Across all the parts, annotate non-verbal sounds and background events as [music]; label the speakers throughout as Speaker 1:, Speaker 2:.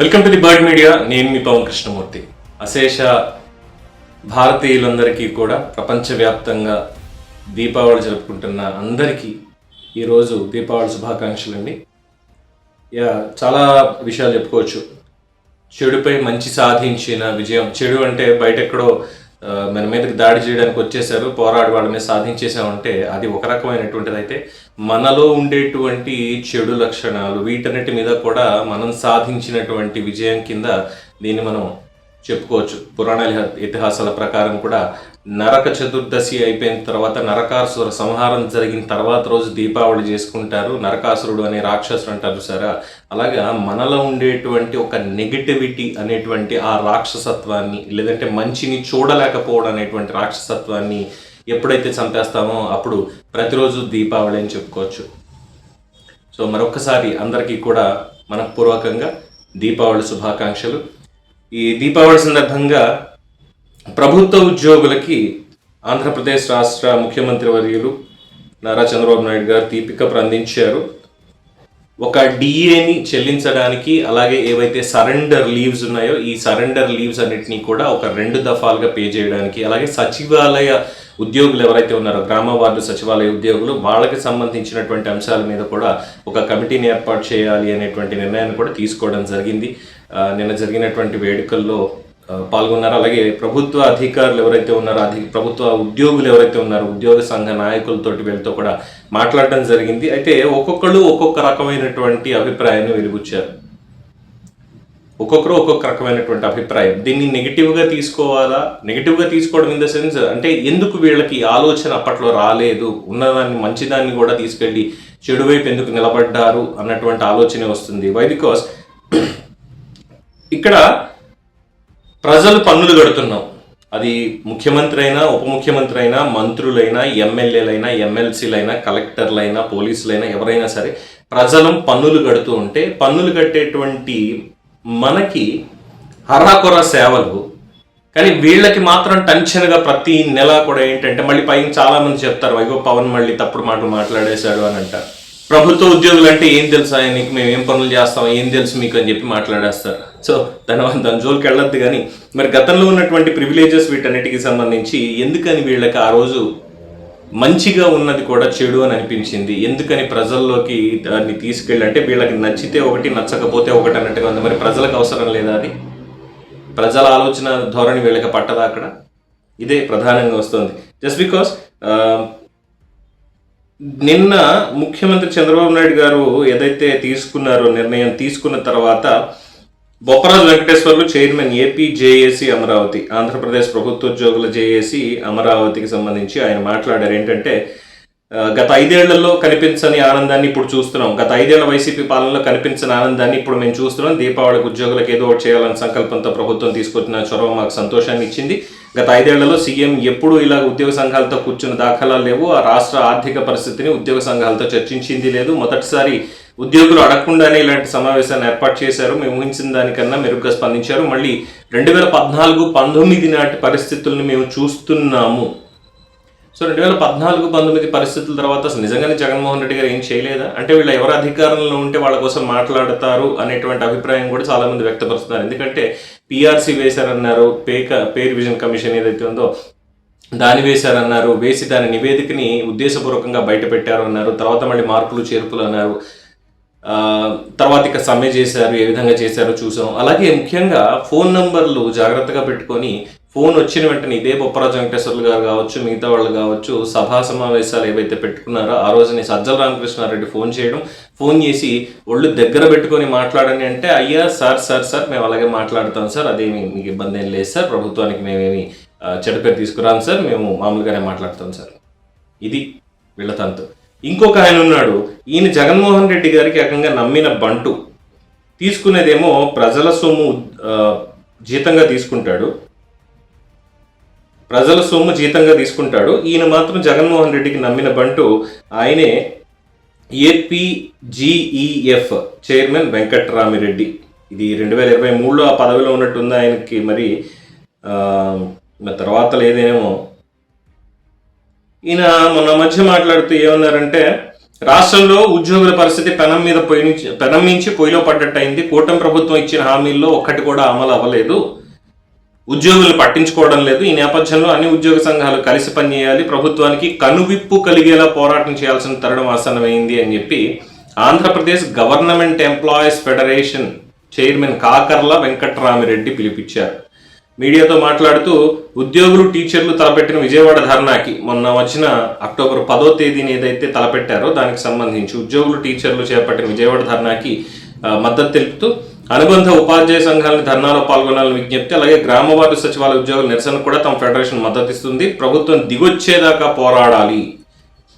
Speaker 1: Welcome to the Bird Media. నేను మీ పవన్ కృష్ణమూర్తి. అశేష భారతీయులందరికీ కూడా ప్రపంచవ్యాప్తంగా దీపావళి జరుపుకుంటున్న అందరికీ ఈరోజు దీపావళి శుభాకాంక్షలు అండి యా చాలా విషయాలు చెప్పుకోవచ్చు. చెడుపై మంచి సాధించిన విజయం. చెడు అంటే బయట ఎక్కడో మన మీదకి దాడి చేయడానికి వచ్చేసారు పోరాడు వాళ్ళ మీద సాధించేసామంటే అది ఒక రకమైనటువంటిది. అయితే మనలో ఉండేటువంటి చెడు లక్షణాలు వీటన్నిటి మీద కూడా మనం సాధించినటువంటి విజయం కింద దీన్ని మనం చెప్పుకోవచ్చు. పురాణ ఇతిహాసాల ప్రకారం కూడా నరక చతుర్దశి అయిపోయిన తర్వాత నరకాసుర సంహారం జరిగిన తర్వాత రోజు దీపావళి చేసుకుంటారు. నరకాసురుడు అనే రాక్షసుడు అంటారు చూసారా అలాగా మనలో ఉండేటువంటి ఒక నెగిటివిటీ అనేటువంటి ఆ రాక్షసత్వాన్ని లేదంటే మంచిని చూడలేకపోవడం అనేటువంటి రాక్షసత్వాన్ని ఎప్పుడైతే చంపేస్తామో అప్పుడు ప్రతిరోజు దీపావళి అని చెప్పుకోవచ్చు. సో మరొకసారి అందరికీ కూడా మనపూర్వకంగా దీపావళి శుభాకాంక్షలు. ఈ దీపావళి సందర్భంగా ప్రభుత్వ ఉద్యోగులకి ఆంధ్రప్రదేశ్ రాష్ట్ర ముఖ్యమంత్రి వర్యులు నారా చంద్రబాబు నాయుడు గారు తీపిక అందించారు. ఒక డిఏని చెల్లించడానికి అలాగే ఏవైతే సరెండర్ లీవ్స్ ఉన్నాయో ఈ సరెండర్ లీవ్స్ అన్నిటినీ కూడా ఒక రెండు దఫాలుగా పే చేయడానికి అలాగే సచివాలయ ఉద్యోగులు ఎవరైతే ఉన్నారో గ్రామ వార్డు సచివాలయ ఉద్యోగులు వాళ్ళకి సంబంధించినటువంటి అంశాల మీద కూడా ఒక కమిటీని ఏర్పాటు చేయాలి అనేటువంటి నిర్ణయాన్ని కూడా తీసుకోవడం జరిగింది. నిన్న జరిగినటువంటి వేడుకల్లో పాల్గొన్నారు? అలాగే ప్రభుత్వ అధికారులు ఎవరైతే ఉన్నారో అధి ప్రభుత్వ ఉద్యోగులు ఎవరైతే ఉన్నారో ఉద్యోగ సంఘ నాయకులతోటి వీళ్ళతో కూడా మాట్లాడడం జరిగింది. అయితే ఒక్కొక్కళ్ళు ఒక్కొక్క రకమైనటువంటి అభిప్రాయాన్ని వెలుగుచ్చారు ఒక్కొక్కరు ఒక్కొక్క రకమైనటువంటి అభిప్రాయం. దీన్ని నెగిటివ్గా తీసుకోవాలా? నెగిటివ్గా తీసుకోవడం ఇన్ ద సెన్స్ అంటే ఎందుకు వీళ్ళకి ఆలోచన అప్పట్లో రాలేదు? ఉన్నదాన్ని మంచిదాన్ని కూడా తీసుకెళ్ళి చెడు వైపు ఎందుకు నిలబడ్డారు? అన్నటువంటి ఆలోచనే వస్తుంది. వై బికాస్ [clears throat] ఇక్కడ ప్రజలు పన్నులు కడుతున్నాం. అది ముఖ్యమంత్రి అయినా ఉప ముఖ్యమంత్రి అయినా మంత్రులైనా ఎమ్మెల్యేలైనా ఎమ్మెల్సీలైనా కలెక్టర్లైనా పోలీసులైనా ఎవరైనా సరే ప్రజలం పన్నులు కడుతూ ఉంటే పన్నులు కట్టేటువంటి మనకి హరాకొర సేవలు. కానీ వీళ్ళకి మాత్రం టెన్షన్గా ప్రతి నెల కూడా ఏంటంటే మళ్ళీ పైన చాలామంది చెప్తారు అయ్యో పవన్ మళ్ళీ తప్పుడు మాటలు మాట్లాడేశాడు అని అంటారు ప్రభుత్వ ఉద్యోగులు అంటే ఏం తెలుసు ఆయనకి? మేము ఏం పనులు చేస్తాం? ఏం తెలుసు మీకు? అని చెప్పి మాట్లాడేస్తారు. సో దాని దాని జోలికి వెళ్ళొద్దు కానీ మరి గతంలో ఉన్నటువంటి ప్రివిలేజెస్ వీటన్నిటికి సంబంధించి ఎందుకని వీళ్ళకి ఆ రోజు మంచిగా ఉన్నది కూడా చెడు అని అనిపించింది? ఎందుకని ప్రజల్లోకి దాన్ని తీసుకెళ్ళి అంటే వీళ్ళకి నచ్చితే ఒకటి నచ్చకపోతే ఒకటి అన్నట్టుగా ఉంది. మరి ప్రజలకు అవసరం లేదా అది? ప్రజల ఆలోచన ధోరణి వీళ్ళకి పట్టదా అక్కడ? ఇదే ప్రధానంగా వస్తుంది. జస్ట్ బికాస్ నిన్న ముఖ్యమంత్రి చంద్రబాబు నాయుడు గారు ఏదైతే తీసుకున్నారో నిర్ణయం తీసుకున్న తర్వాత Bopparaju Venkateswarlu chairman AP JAC Amaravati Andhra Pradesh ప్రభుత్వ ఉద్యోగుల జేఏసీ అమరావతికి సంబంధించి ఆయన మాట్లాడారు. ఏంటంటే గత ఐదేళ్ళలో కనిపించని ఆనందాన్ని ఇప్పుడు చూస్తున్నాం. గత ఐదేళ్ళ వైసీపీ పాలనలో కనిపించని ఆనందాన్ని ఇప్పుడు మేము చూస్తున్నాం. దీపావళికి ఉద్యోగులకు ఏదో ఒకటి చేయాలనే సంకల్పంతో ప్రభుత్వం తీసుకొచ్చిన చొరవ మాకు సంతోషాన్ని ఇచ్చింది. గత ఐదేళ్ళలో సీఎం ఎప్పుడు ఇలా ఉద్యోగ సంఘాలతో కూర్చున్న దాఖలాలు లేవు. ఆ రాష్ట్ర ఆర్థిక పరిస్థితిని ఉద్యోగ సంఘాలతో చర్చించింది లేదు. మొదటిసారి ఉద్యోగులు అడగకుండానే ఇలాంటి సమావేశాన్ని ఏర్పాటు చేశారు. మేము ఊహించిన దానికన్నా మెరుగ్గా స్పందించారు. మళ్ళీ రెండు వేల పద్నాలుగు పంతొమ్మిది నాటి పరిస్థితులను మేము చూస్తున్నాము. సో రెండు వేల పద్నాలుగు పంతొమ్మిది పరిస్థితుల తర్వాత అసలు నిజంగానే జగన్మోహన్ రెడ్డి గారు ఏం చేయలేదా? అంటే వీళ్ళు ఎవరు అధికారంలో ఉంటే వాళ్ళ కోసం మాట్లాడతారు అనేటువంటి అభిప్రాయం కూడా చాలామంది వ్యక్తపరుస్తున్నారు. ఎందుకంటే పిఆర్సీ వేశారన్నారు పే క- పే రివిజన్ కమిషన్ ఏదైతే ఉందో దాని వేశారన్నారు వేసి దాని నివేదికని ఉద్దేశపూర్వకంగా బయటపెట్టారు అన్నారు తర్వాత మళ్ళీ మార్పులు చేర్పులు అన్నారు. తర్వాత ఇక సమ్మె చేశారు ఏ విధంగా చేశారో చూసాం. అలాగే ముఖ్యంగా ఫోన్ నంబర్లు జాగ్రత్తగా పెట్టుకొని ఫోన్ వచ్చిన వెంటనే ఇదే బొప్పరాజు వెంకటేశ్వర్లు గారు కావచ్చు మిగతా వాళ్ళు కావచ్చు సభా సమావేశాలు ఏవైతే పెట్టుకున్నారో ఆ రోజుని సజ్జల రామకృష్ణారెడ్డి ఫోన్ చేయడం ఫోన్ చేసి ఒళ్ళు దగ్గర పెట్టుకొని మాట్లాడని అంటే అయ్యా సార్ సార్ సార్ మేము అలాగే మాట్లాడతాం సార్ అదేమి మీకు ఇబ్బంది ఏం లేదు సార్ ప్రభుత్వానికి మేమేమి ఆ, తీసుకురాను తీసుకురాం సార్ మేము మామూలుగానే మాట్లాడతాం సార్. ఇది వీళ్ళ తంతు. ఇంకొక ఆయన ఉన్నాడు ఈయన జగన్మోహన్ రెడ్డి గారికి ఏకంగా నమ్మిన బంటు. తీసుకునేదేమో ప్రజల సొమ్ము జీతంగా తీసుకుంటాడు. ప్రజల సొమ్ము జీతంగా తీసుకుంటాడు. ఈయన మాత్రం జగన్మోహన్ రెడ్డికి నమ్మిన బంటు ఆయనే ఏపీజీఈఎఫ్ చైర్మన్ వెంకట్రామిరెడ్డి. ఇది రెండు వేల ఇరవై మూడులో ఆ పదవిలో ఉన్నట్టుంది ఆయనకి మరి. తర్వాత లేదేమో. ఈయన మొన్న మధ్య మాట్లాడుతూ ఏమన్నారంటే రాష్ట్రంలో ఉద్యోగుల పరిస్థితి పెనం మీద పొయ్యి నుంచి పెనం మించి పొయ్యిలో పడ్డట్టయింది. కూటమి ప్రభుత్వం ఇచ్చిన హామీల్లో ఒక్కటి కూడా అమలు అవ్వలేదు. ఉద్యోగులు పట్టించుకోవడం లేదు. ఈ నేపథ్యంలో అన్ని ఉద్యోగ సంఘాలు కలిసి పనిచేయాలి. ప్రభుత్వానికి కనువిప్పు కలిగేలా పోరాటం చేయాల్సిన తరుణం ఆసన్నమైంది అని చెప్పి Andhra Pradesh government employees federation chairman Kakarla Venkatrami Reddy పిలిపించారు. మీడియాతో మాట్లాడుతూ ఉద్యోగులు టీచర్లు తలపెట్టిన విజయవాడ ధర్నాకి మొన్న వచ్చిన అక్టోబర్ పదో తేదీని ఏదైతే తలపెట్టారో దానికి సంబంధించి ఉద్యోగులు టీచర్లు చేపట్టిన విజయవాడ ధర్నాకి మద్దతు తెలుపుతూ అనుబంధ ఉపాధ్యాయ సంఘాలను ధర్నాలో పాల్గొనాలని విజ్ఞప్తి అలాగే గ్రామ వార్డు సచివాలయ ఉద్యోగుల నిరసన కూడా తమ ఫెడరేషన్ మద్దతు ఇస్తుంది ప్రభుత్వం దిగొచ్చేదాకా పోరాడాలి.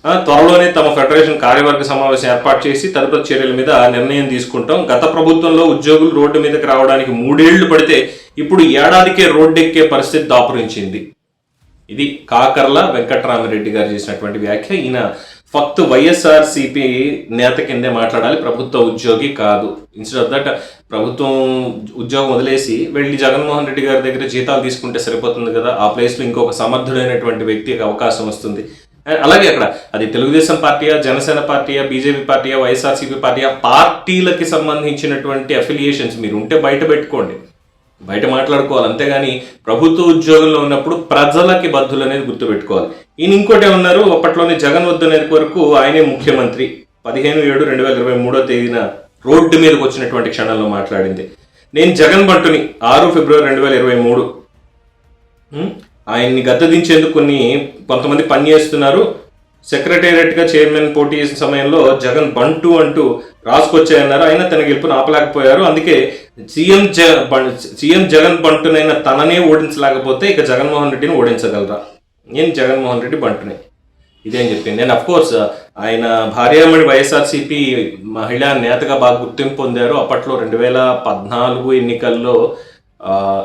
Speaker 1: ఆ, త్వరలోనే తమ ఫెడరేషన్ కార్యవర్గ సమావేశం ఏర్పాటు చేసి తదుపరి చర్యల మీద నిర్ణయం తీసుకుంటాం. గత ప్రభుత్వంలో ఉద్యోగులు రోడ్డు మీదకి రావడానికి మూడేళ్ళు పడితే ఇప్పుడు ఏడాదికే రోడ్డెక్కే పరిస్థితి దాపురించింది. ఇది కాకర్ల వెంకట్రామరెడ్డి గారు చేసినటువంటి వ్యాఖ్య. ఈయన ఫక్త్ వైఎస్ఆర్ సిపి నేత కిందే మాట్లాడాలి ప్రభుత్వ ఉద్యోగి కాదు. ఇన్స్టెడ్ ఆఫ్ దట్ ప్రభుత్వం ఉద్యోగం వదిలేసి వెళ్ళి జగన్మోహన్ రెడ్డి గారి దగ్గర జీతాలు తీసుకుంటే సరిపోతుంది కదా ఆ ప్లేస్లో ఇంకొక సమర్థుడైనటువంటి వ్యక్తికి అవకాశం వస్తుంది. అలాగే అక్కడ అది తెలుగుదేశం పార్టీయా జనసేన పార్టీయా బీజేపీ పార్టీయా వైఎస్ఆర్సీపీ పార్టీయా పార్టీలకి సంబంధించినటువంటి అఫిలియేషన్స్ మీరు ఉంటే బయట పెట్టుకోండి. బయట మాట్లాడుకోవాలి. అంతేగాని ప్రభుత్వ ఉద్యోగంలో ఉన్నప్పుడు ప్రజలకి బద్దులు అనేది గుర్తుపెట్టుకోవాలి. ఈయన ఇంకోటి ఉన్నారు అప్పట్లోనే జగన్ వద్దనేది వరకు ఆయనే ముఖ్యమంత్రి. పదిహేను ఏడు రెండు వేల ఇరవై మూడో తేదీన రోడ్డు మీదకి వచ్చినటువంటి క్షణంలో మాట్లాడింది. నేను జగన్ బంటుని ఆరు ఫిబ్రవరి రెండు వేల ఇరవై మూడు. ఆయన్ని గద్దదించేందుకు కొన్ని కొంతమంది పనిచేస్తున్నారు సెక్రటేరియట్గా చైర్మన్ పోటీ చేసిన సమయంలో జగన్ బంటు అంటూ రాసుకొచ్చాయన్నారు అయినా తన గెలుపును ఆపలేకపోయారు. అందుకే సీఎం జ సీఎం జగన్ బంటునైన తననే ఓడించలేకపోతే ఇక జగన్మోహన్ రెడ్డిని ఓడించగలరా? నేను జగన్మోహన్ రెడ్డి బంటుని? ఇదేం చెప్పింది. నేను అఫ్ కోర్స్ ఆయన భార్యామణి వైఎస్ఆర్సీపీ మహిళా నేతగా బాగా గుర్తింపు పొందారు. అప్పట్లో రెండు వేల పద్నాలుగు ఎన్నికల్లో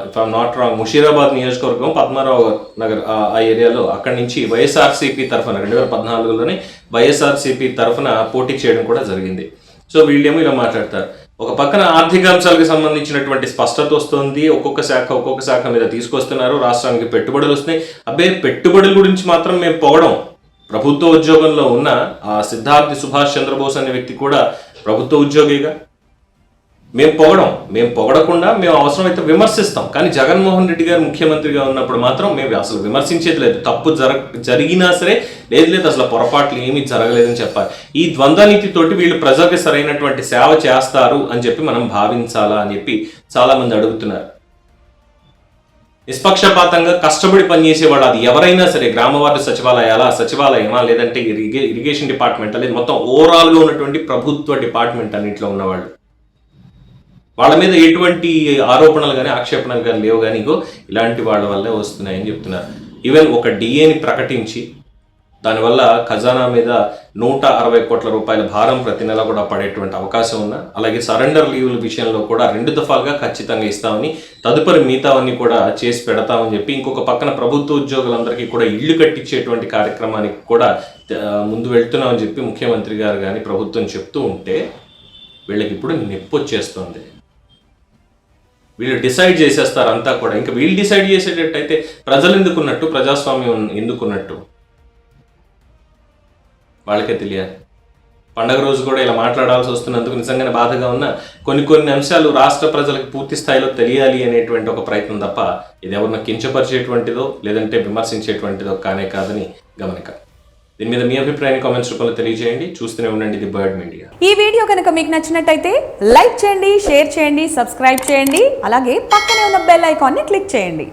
Speaker 1: if I'm not wrong Musheerabad నియోజకవర్గం పద్మారావు నగర్ ఆ- ఏరియాలో అక్కడి నుంచి వైఎస్ఆర్సీపీ తరఫున రెండు వేల పద్నాలుగులోనే వైఎస్ఆర్సీపీ తరఫున పోటీ చేయడం కూడా జరిగింది. సో వీళ్ళేమో ఇలా మాట్లాడతారు. ఒక పక్కన ఆర్థిక అంశాలకు సంబంధించినటువంటి స్పష్టత వస్తుంది ఒక్కొక్క శాఖ ఒక్కొక్క శాఖ మీద తీసుకొస్తున్నారు రాష్ట్రానికి పెట్టుబడులు వస్తున్నాయి. అబ్బే పెట్టుబడుల గురించి మాత్రం మేము పోవడం. ప్రభుత్వ ఉద్యోగంలో ఉన్న ఆ సిద్ధార్థి సుభాష్ చంద్రబోస్ అనే వ్యక్తి కూడా ప్రభుత్వ ఉద్యోగిగా మేము పొగడం మేము పొగడకుండా మేము అవసరమైతే విమర్శిస్తాం. కానీ జగన్మోహన్ రెడ్డి గారు ముఖ్యమంత్రిగా ఉన్నప్పుడు మాత్రం మేము అసలు విమర్శించేది లేదు. తప్పు జర జరిగినా సరే లేదు లేదు అసలు పొరపాట్లు ఏమీ జరగలేదని చెప్పాలి. ఈ ద్వంద్వనీతితోటి వీళ్ళు ప్రజలకు సరైనటువంటి సేవ చేస్తారు అని చెప్పి మనం భావించాలా అని చెప్పి చాలామంది అడుగుతున్నారు. నిష్పక్షపాతంగా కష్టపడి పనిచేసేవాడు అది ఎవరైనా సరే గ్రామ వార్డు సచివాలయాల సచివాలయమా లేదంటే ఇరిగే ఇరిగేషన్ డిపార్ట్మెంట్ లేదు మొత్తం ఓవరాల్గా ఉన్నటువంటి ప్రభుత్వ డిపార్ట్మెంట్ అన్నింటిలో ఉన్నవాళ్ళు. వాళ్ళ మీద ఎటువంటి ఆరోపణలు కానీ ఆక్షేపణలు కానీ లేవు కానీ ఇగో ఇలాంటి వాళ్ళ వల్లే వస్తున్నాయని చెప్తున్నారు. ఈవెన్ ఒక డిఏని ప్రకటించి దానివల్ల ఖజానా మీద నూట అరవై కోట్ల రూపాయల భారం ప్రతి నెల కూడా పడేటువంటి అవకాశం ఉన్న అలాగే సరెండర్ లీవుల విషయంలో కూడా రెండు దఫాలుగా ఖచ్చితంగా ఇస్తామని తదుపరి మిగతావన్నీ కూడా చేసి పెడతామని చెప్పి ఇంకొక పక్కన ప్రభుత్వ ఉద్యోగులందరికీ కూడా ఇల్లు కట్టించేటువంటి కార్యక్రమానికి కూడా ముందు వెళ్తున్నామని చెప్పి ముఖ్యమంత్రి గారు కానీ ప్రభుత్వం చెప్తూ ఉంటే వీళ్ళకి ఇప్పుడు నొప్పి వచ్చేస్తుంది. వీళ్ళు డిసైడ్ చేసేస్తారు అంతా కూడా. ఇంకా వీళ్ళు డిసైడ్ చేసేటట్టయితే ప్రజలు ఎందుకున్నట్టు ప్రజాస్వామ్యం ఎందుకున్నట్టు? వాళ్ళకే తెలియాలి. పండగ రోజు కూడా ఇలా మాట్లాడాల్సి వస్తున్నందుకు నిజంగానే బాధగా ఉన్న కొన్ని కొన్ని అంశాలు రాష్ట్ర ప్రజలకు పూర్తి స్థాయిలో తెలియాలి అనేటువంటి ఒక ప్రయత్నం తప్ప ఇది ఎవరిన కించపరిచేటువంటిదో లేదంటే విమర్శించేటువంటిదో కానే కాదని గమనిక. దీని మీద మీ అభిప్రాయాన్ని కామెంట్స్ రూపంలో తెలియజేయండి. చూస్తూనే ఉండండి ది బర్డ్ మీడియా.
Speaker 2: ఈ వీడియో కనుక మీకు నచ్చినట్టయితే లైక్ చేయండి షేర్ చేయండి సబ్స్క్రైబ్ చేయండి అలాగే పక్కనే ఉన్న బెల్ ఐకాన్ని క్లిక్ చేయండి.